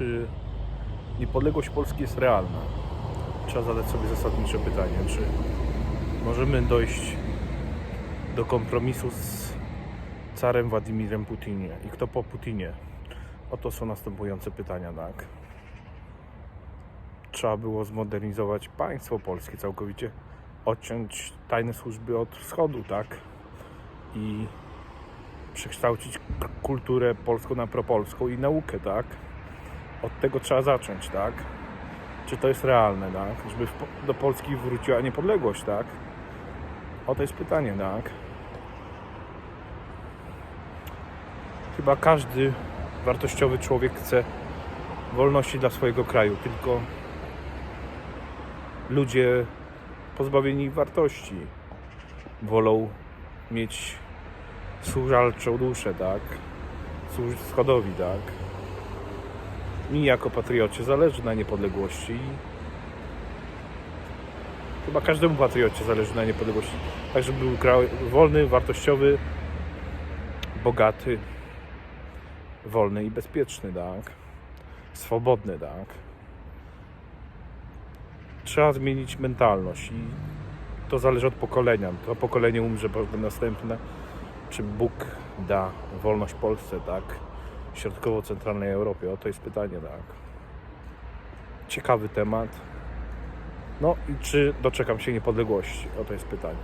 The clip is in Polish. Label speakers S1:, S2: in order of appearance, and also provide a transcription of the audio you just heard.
S1: czy niepodległość Polski jest realna? Trzeba zadać sobie zasadnicze pytanie, czy możemy dojść do kompromisu z carem Władimirem Putinie i kto po Putinie? Oto są następujące pytania, tak? Trzeba było zmodernizować państwo polskie całkowicie, odciąć tajne służby od wschodu, tak? I przekształcić kulturę polską na propolską i naukę, tak? Od tego trzeba zacząć, tak? Czy to jest realne, tak? Żeby do Polski wróciła niepodległość, tak? Oto jest pytanie, tak? Chyba każdy wartościowy człowiek chce wolności dla swojego kraju, tylko ludzie pozbawieni wartości wolą mieć służalczą duszę, tak? Służyć wschodowi, tak? Mi jako patriocie zależy na niepodległości chyba każdemu patriocie zależy na niepodległości. Tak, żeby był kraj wolny, wartościowy, bogaty, wolny i bezpieczny, tak? Swobodny, tak? Trzeba zmienić mentalność i to zależy od pokolenia. To pokolenie umrze, potem następne. Czy Bóg da wolność Polsce, tak? Środkowo-centralnej Europie? Oto jest pytanie, tak? Ciekawy temat. No i czy doczekam się niepodległości? Oto jest pytanie.